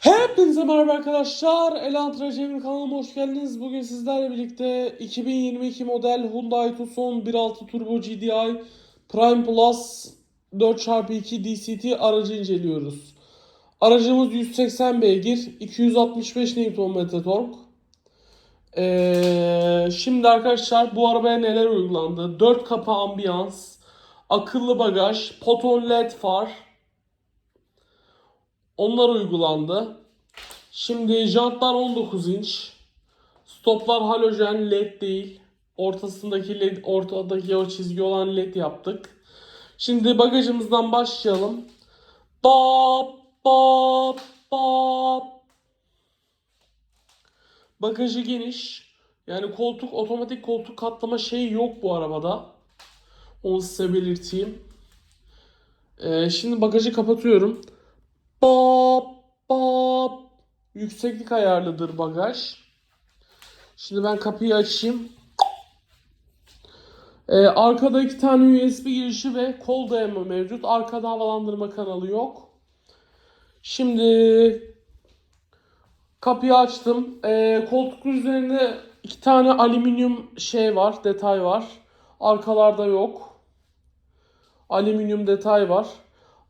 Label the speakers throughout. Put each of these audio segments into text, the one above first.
Speaker 1: Hepinize merhaba arkadaşlar. Elantra Cemil kanalıma hoş geldiniz. Bugün sizlerle birlikte 2022 model Hyundai Tucson 1.6 Turbo GDI Prime Plus 4x2 DCT aracı inceliyoruz. Aracımız 180 beygir, 265 Nm tork. Ee, şimdi arkadaşlar bu arabaya neler uygulandı? 4 kapı ambiyans, akıllı bagaj, poton led far, onlar uygulandı. Şimdi jantlar 19 inç. Stoplar halojen led değil. Ortasındaki led, ortadaki o çizgi olan led yaptık. Şimdi bagajımızdan başlayalım. Bap bap bap. Bagajı geniş. Yani koltuk otomatik koltuk katlama şeyi yok bu arabada. Onu size belirteyim. Ee, şimdi bagajı kapatıyorum. Bap bap. Yükseklik ayarlıdır bagaj. Şimdi ben kapıyı açayım. Ee, arkada iki tane USB girişi ve kol dayama mevcut. Arkada havalandırma kanalı yok. Şimdi kapıyı açtım. Ee, koltuk üzerinde iki tane alüminyum şey var, detay var. Arkalarda yok. Alüminyum detay var.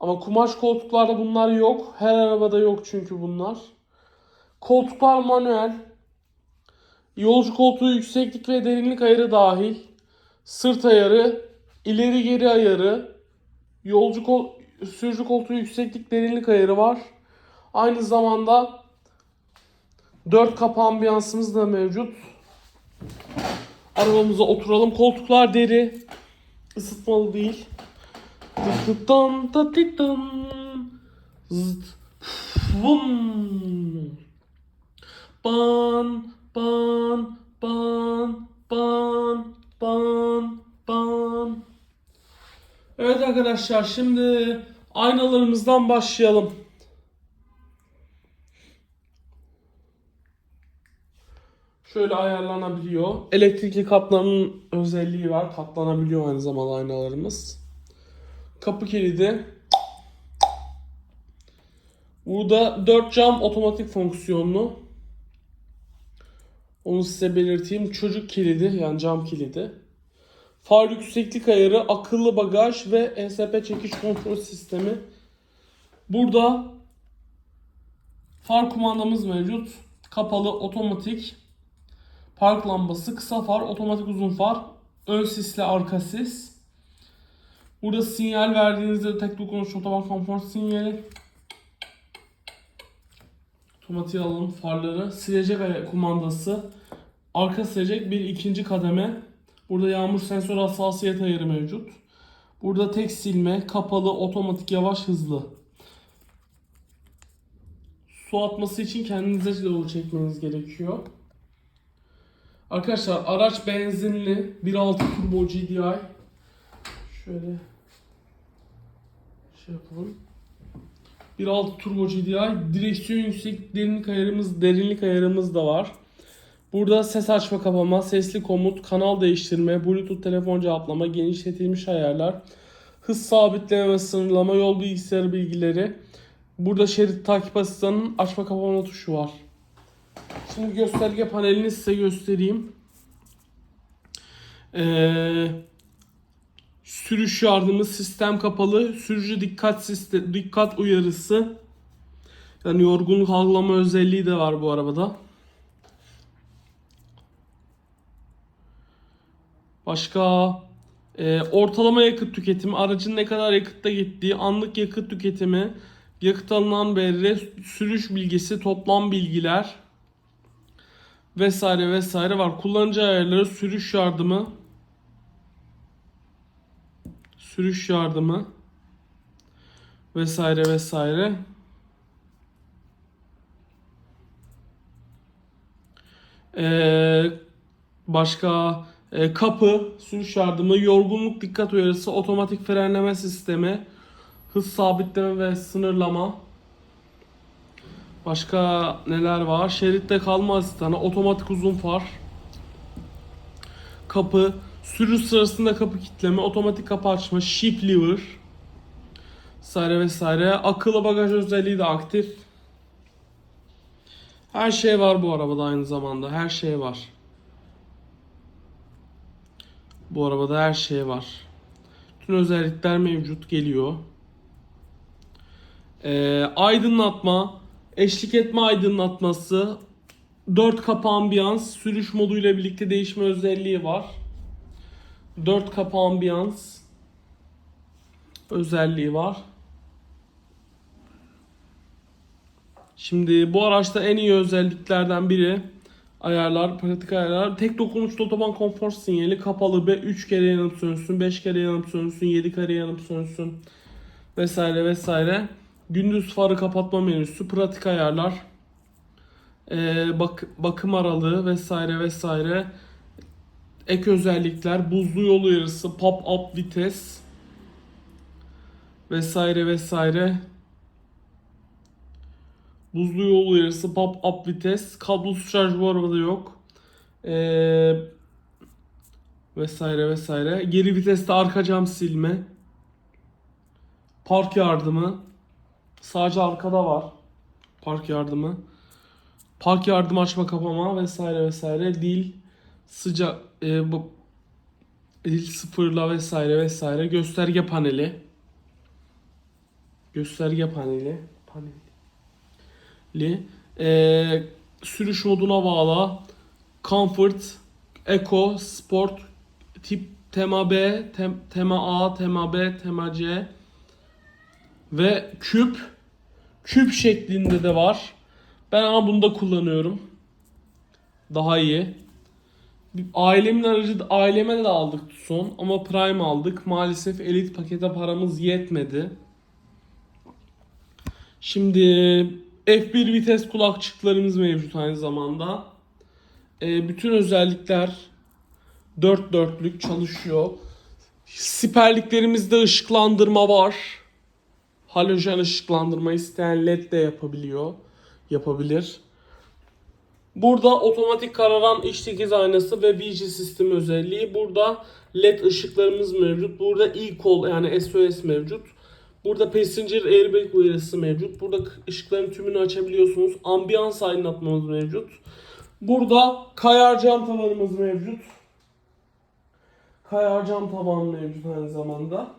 Speaker 1: Ama kumaş koltuklarda bunlar yok. Her arabada yok çünkü bunlar. Koltuklar manuel. Yolcu koltuğu yükseklik ve derinlik ayarı dahil. Sırt ayarı, ileri geri ayarı, yolcu kol sürücü koltuğu yükseklik derinlik ayarı var. Aynı zamanda 4 kapı ambiyansımız da mevcut. Arabamıza oturalım. Koltuklar deri. ısıtmalı değil. Tıtıtan tatitan. Zıt. Vum. Ban ban ban ban ban ban. Evet arkadaşlar şimdi aynalarımızdan başlayalım. Şöyle ayarlanabiliyor. Elektrikli katlanın özelliği var. Katlanabiliyor aynı zamanda aynalarımız. Kapı kilidi. Burada 4 cam otomatik fonksiyonlu. Onu size belirteyim. Çocuk kilidi yani cam kilidi. Far yükseklik ayarı, akıllı bagaj ve ESP çekiş kontrol sistemi. Burada far kumandamız mevcut. Kapalı otomatik. Park lambası, kısa far, otomatik uzun far, ön sisle arka sis. Burada sinyal verdiğinizde tek dokunuşlu otoban konfor sinyali. Otomatik alalım farları. Silecek kumandası. Arka silecek bir ikinci kademe. Burada yağmur sensör hassasiyet ayarı mevcut. Burada tek silme, kapalı, otomatik, yavaş, hızlı. Su atması için kendinize doğru çekmeniz gerekiyor. Arkadaşlar araç benzinli 1.6 turbo GDI. Şöyle şey yapalım. 1.6 turbo GDI. Direksiyon yüksek derinlik ayarımız, derinlik ayarımız da var. Burada ses açma kapama, sesli komut, kanal değiştirme, bluetooth telefon cevaplama, genişletilmiş ayarlar, hız sabitleme sınırlama, yol bilgisayarı bilgileri. Burada şerit takip asistanının açma kapama tuşu var. Şimdi gösterge panelini size göstereyim. Ee, sürüş yardımı sistem kapalı, sürücü dikkat sistem, dikkat uyarısı. Yani yorgunluk algılama özelliği de var bu arabada. Başka e, ortalama yakıt tüketimi, aracın ne kadar yakıtta gittiği, anlık yakıt tüketimi, yakıt alınan veri, sürüş bilgisi, toplam bilgiler vesaire vesaire var. Kullanıcı ayarları, sürüş yardımı, sürüş yardımı vesaire vesaire. Ee, başka e, kapı, sürüş yardımı, yorgunluk dikkat uyarısı, otomatik frenleme sistemi, hız sabitleme ve sınırlama. Başka neler var? Şeritte kalma asistanı, otomatik uzun far, kapı, sürüş sırasında kapı kilitleme, otomatik kapı açma, shift lever, vesaire vesaire. Akıllı bagaj özelliği de aktif. Her şey var bu arabada aynı zamanda. Her şey var. Bu arabada her şey var. Tüm özellikler mevcut geliyor. Ee, aydınlatma, eşlik etme aydınlatması, 4 kapı ambiyans, sürüş moduyla birlikte değişme özelliği var. 4 kapı ambiyans özelliği var. Şimdi bu araçta en iyi özelliklerden biri ayarlar, pratik ayarlar. Tek dokunuşlu otoban konfor sinyali kapalı ve 3 kere yanıp sönsün, 5 kere yanıp sönsün, 7 kere yanıp sönsün vesaire vesaire. Gündüz farı kapatma menüsü, pratik ayarlar, ee, bak, bakım aralığı vesaire vesaire. Ek özellikler, buzlu yol uyarısı, pop-up vites vesaire vesaire. Buzlu yol uyarısı, pop-up vites, kablosuz şarj bu arabada yok. Ee, vesaire vesaire. Geri viteste arka cam silme. Park yardımı. Sadece arkada var. Park yardımı. Park yardımı açma kapama vesaire vesaire. Dil sıcak e, bu dil sıfırla vesaire vesaire. Gösterge paneli. Gösterge paneli. Paneli li e, sürüş moduna bağla comfort eco sport tip tema B tem, tema A tema B tema C ve küp küp şeklinde de var ben ama bunu da kullanıyorum daha iyi ailemin aracı aileme de aldık son ama prime aldık maalesef elit pakete paramız yetmedi Şimdi F1 vites kulakçıklarımız mevcut aynı zamanda. Ee, bütün özellikler dört dörtlük çalışıyor. Siperliklerimizde ışıklandırma var. Halojen ışıklandırma isteyen led de yapabiliyor. Yapabilir. Burada otomatik kararan iç dikiz aynası ve VG sistemi özelliği. Burada led ışıklarımız mevcut. Burada e-call yani SOS mevcut. Burada passenger airbag uyarısı mevcut. Burada ışıkların tümünü açabiliyorsunuz. Ambiyans aydınlatmamız mevcut. Burada kayar cam tavanımız mevcut. Kayar cam tavan mevcut aynı zamanda.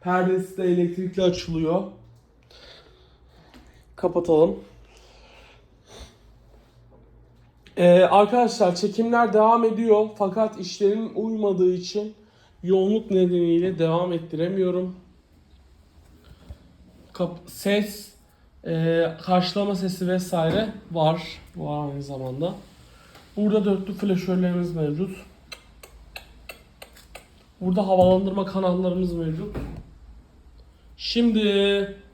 Speaker 1: Perdesi de elektrikli açılıyor. Kapatalım. Ee, arkadaşlar çekimler devam ediyor fakat işlerin uymadığı için yoğunluk nedeniyle devam ettiremiyorum. Kap ses, e, karşılama sesi vesaire var. Var aynı zamanda. Burada dörtlü flaşörlerimiz mevcut. Burada havalandırma kanallarımız mevcut. Şimdi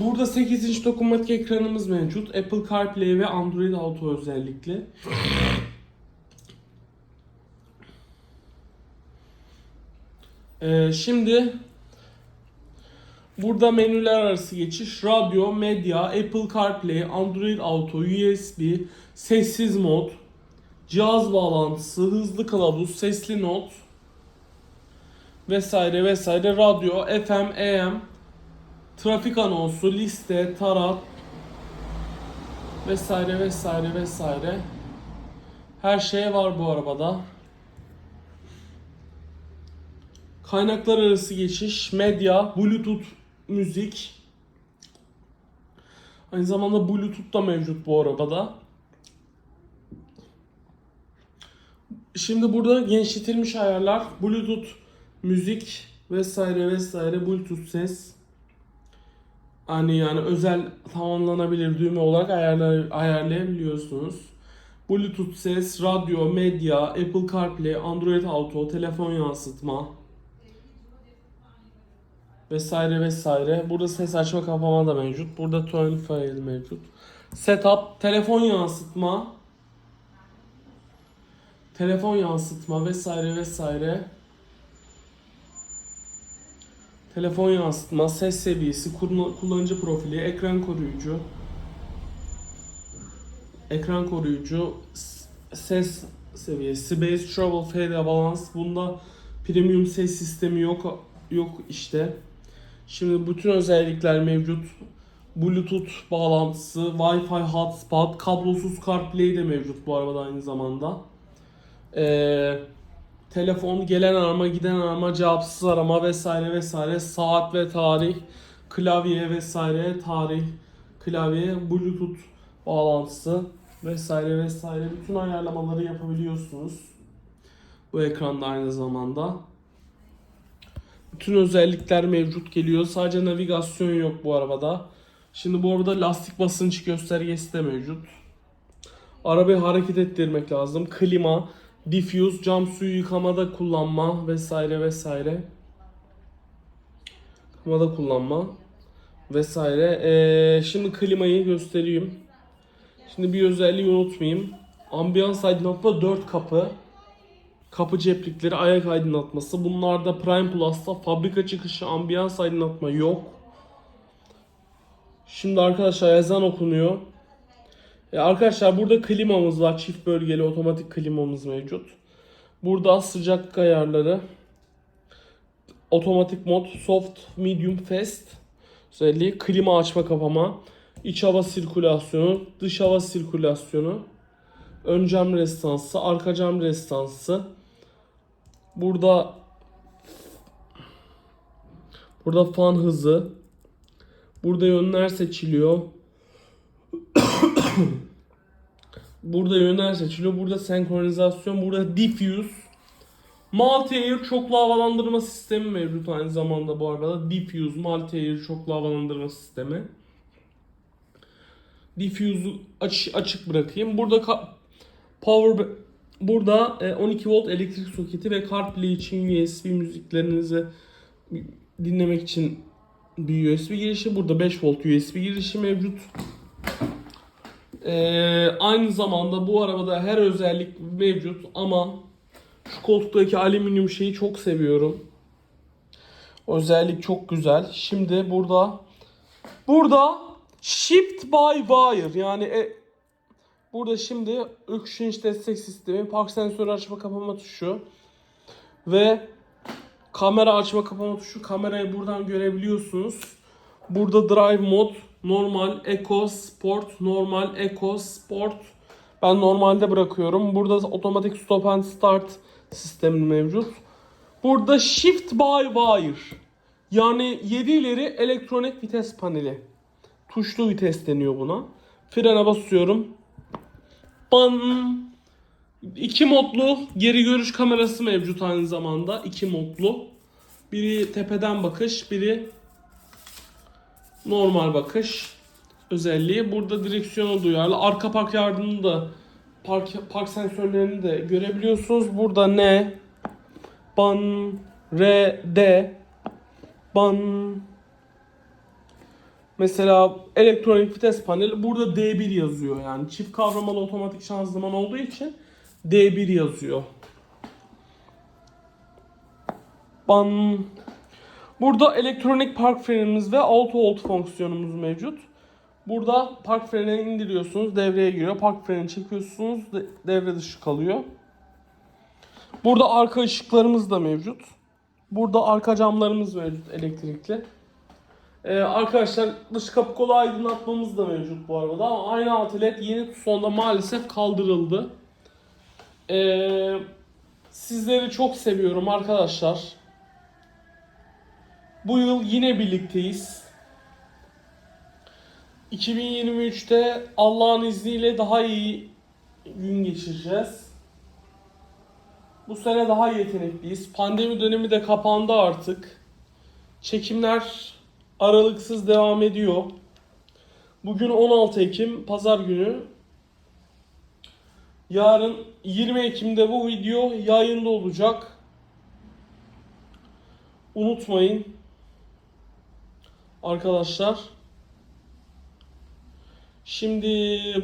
Speaker 1: Burada 8 inç dokunmatik ekranımız mevcut. Apple CarPlay ve Android Auto özellikle. Ee, şimdi burada menüler arası geçiş, radyo, medya, Apple CarPlay, Android Auto, USB, sessiz mod, cihaz bağlantısı, hızlı kılavuz, sesli not vesaire vesaire, radyo, FM, AM, trafik anonsu, liste, tarat vesaire vesaire vesaire. Her şey var bu arabada. Kaynaklar arası geçiş, medya, bluetooth, müzik. Aynı zamanda bluetooth da mevcut bu arabada. Şimdi burada genişletilmiş ayarlar, bluetooth, müzik vesaire vesaire, bluetooth ses. Hani yani özel tamamlanabilir düğme olarak ayarlar, ayarlayabiliyorsunuz. Bluetooth ses, radyo, medya, Apple CarPlay, Android Auto, telefon yansıtma, vesaire vesaire. Burada ses açma kapama da mevcut. Burada turn file mevcut. Setup, telefon yansıtma, telefon yansıtma vesaire vesaire. Telefon yansıtma, ses seviyesi, kullanıcı profili, ekran koruyucu, ekran koruyucu, ses seviyesi, base travel fade balance. Bunda premium ses sistemi yok yok işte. Şimdi bütün özellikler mevcut. Bluetooth bağlantısı, Wi-Fi hotspot, kablosuz CarPlay de mevcut bu arabada aynı zamanda. Ee, telefon gelen arama, giden arama, cevapsız arama vesaire vesaire, saat ve tarih, klavye vesaire, tarih, klavye, Bluetooth bağlantısı vesaire vesaire bütün ayarlamaları yapabiliyorsunuz. Bu ekranda aynı zamanda. Bütün özellikler mevcut geliyor. Sadece navigasyon yok bu arabada. Şimdi bu arabada lastik basınç göstergesi de mevcut. Arabayı hareket ettirmek lazım. Klima, diffuse, cam suyu yıkamada kullanma vesaire vesaire. Yıkamada kullanma vesaire. Ee, şimdi klimayı göstereyim. Şimdi bir özelliği unutmayayım. Ambiyans aydınlatma 4 kapı. Kapı ceplikleri, ayak aydınlatması. Bunlarda Prime Plus'ta fabrika çıkışı ambiyans aydınlatma yok. Şimdi arkadaşlar ezan okunuyor. E arkadaşlar burada klimamız var. Çift bölgeli otomatik klimamız mevcut. Burada sıcaklık ayarları. Otomatik mod, soft, medium, fast özelliği. Klima açma kapama. iç hava sirkülasyonu, dış hava sirkülasyonu. Ön cam restansı, arka cam restansı. Burada Burada fan hızı. Burada yönler seçiliyor. burada yönler seçiliyor. Burada senkronizasyon. Burada diffuse. Multi-Air çoklu havalandırma sistemi mevcut aynı zamanda bu arada. Diffuse, Multi-Air çoklu havalandırma sistemi. Diffuse'u aç, açık bırakayım. Burada power burada e, 12 volt elektrik soketi ve CarPlay için USB müziklerinizi dinlemek için bir USB girişi. Burada 5 volt USB girişi mevcut. Ee, aynı zamanda bu arabada her özellik mevcut ama şu koltuktaki alüminyum şeyi çok seviyorum. Özellik çok güzel. Şimdi burada burada shift by wire yani e, burada şimdi öküşünç destek sistemi, park sensörü açma kapama tuşu ve kamera açma kapama tuşu. Kamerayı buradan görebiliyorsunuz. Burada drive mod, normal, eco, sport, normal, eco, sport. Ben normalde bırakıyorum. Burada otomatik stop and start sistemi mevcut. Burada shift by wire. Yani 7 ileri elektronik vites paneli. Tuşlu vites deniyor buna. Frene basıyorum. Ban. İki modlu geri görüş kamerası mevcut aynı zamanda. iki modlu. Biri tepeden bakış, biri normal bakış özelliği. Burada direksiyona duyarlı. Arka park yardımını da park, park sensörlerini de görebiliyorsunuz. Burada N, ban, R, D, ban, Mesela elektronik vites paneli burada D1 yazıyor yani çift kavramalı otomatik şanzıman olduğu için D1 yazıyor. Ban. Burada elektronik park frenimiz ve auto hold fonksiyonumuz mevcut. Burada park freni indiriyorsunuz, devreye giriyor. Park freni çekiyorsunuz, de- devre dışı kalıyor. Burada arka ışıklarımız da mevcut. Burada arka camlarımız mevcut elektrikli. Ee, arkadaşlar dış kapı kolu aydınlatmamız da mevcut bu arabada ama aynı altı led yeni sonda maalesef kaldırıldı. Ee, sizleri çok seviyorum arkadaşlar. Bu yıl yine birlikteyiz. 2023'te Allah'ın izniyle daha iyi gün geçireceğiz. Bu sene daha yetenekliyiz. Pandemi dönemi de kapandı artık. Çekimler aralıksız devam ediyor. Bugün 16 Ekim pazar günü. Yarın 20 Ekim'de bu video yayında olacak. Unutmayın. Arkadaşlar. Şimdi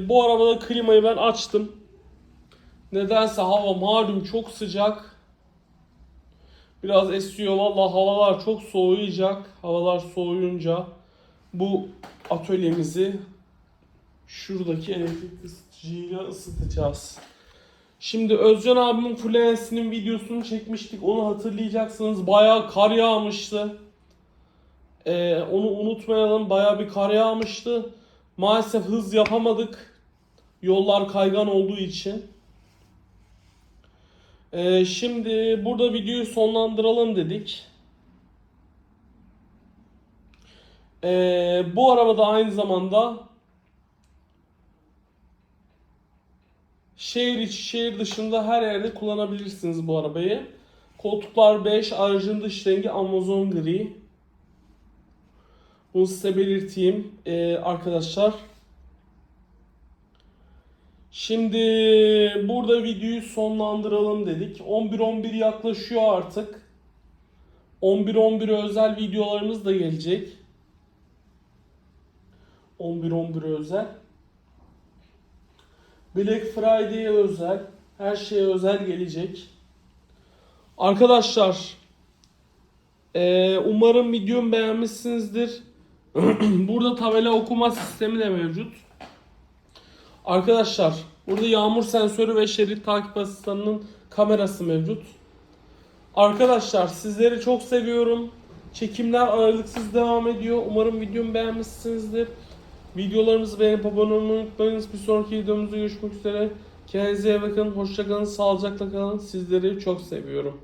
Speaker 1: bu arabada klimayı ben açtım. Nedense hava malum çok sıcak. Biraz esiyor valla havalar çok soğuyacak. Havalar soğuyunca bu atölyemizi şuradaki elektrik ısıtıcıyla ısıtacağız. Şimdi Özcan abimin Fluency'nin videosunu çekmiştik. Onu hatırlayacaksınız. Bayağı kar yağmıştı. Ee, onu unutmayalım. Bayağı bir kar yağmıştı. Maalesef hız yapamadık. Yollar kaygan olduğu için. Ee, şimdi burada videoyu sonlandıralım dedik. Ee, bu arabada aynı zamanda şehir içi, şehir dışında her yerde kullanabilirsiniz bu arabayı. Koltuklar 5, aracın dış rengi Amazon gri. Bunu size belirteyim ee, arkadaşlar. Şimdi burada videoyu sonlandıralım dedik. 11-11 yaklaşıyor artık. 11-11 özel videolarımız da gelecek. 11-11 özel. Black Friday'e özel. Her şeye özel gelecek. Arkadaşlar eee, umarım videomu beğenmişsinizdir. Burada tabela okuma sistemi de mevcut. Arkadaşlar burada yağmur sensörü ve şerit takip asistanının kamerası mevcut. Arkadaşlar sizleri çok seviyorum. Çekimler aralıksız devam ediyor. Umarım videomu beğenmişsinizdir. Videolarımızı beğenip abone olmayı unutmayınız. Bir sonraki videomuzda görüşmek üzere. Kendinize iyi bakın. Hoşçakalın. Sağlıcakla kalın. Sizleri çok seviyorum.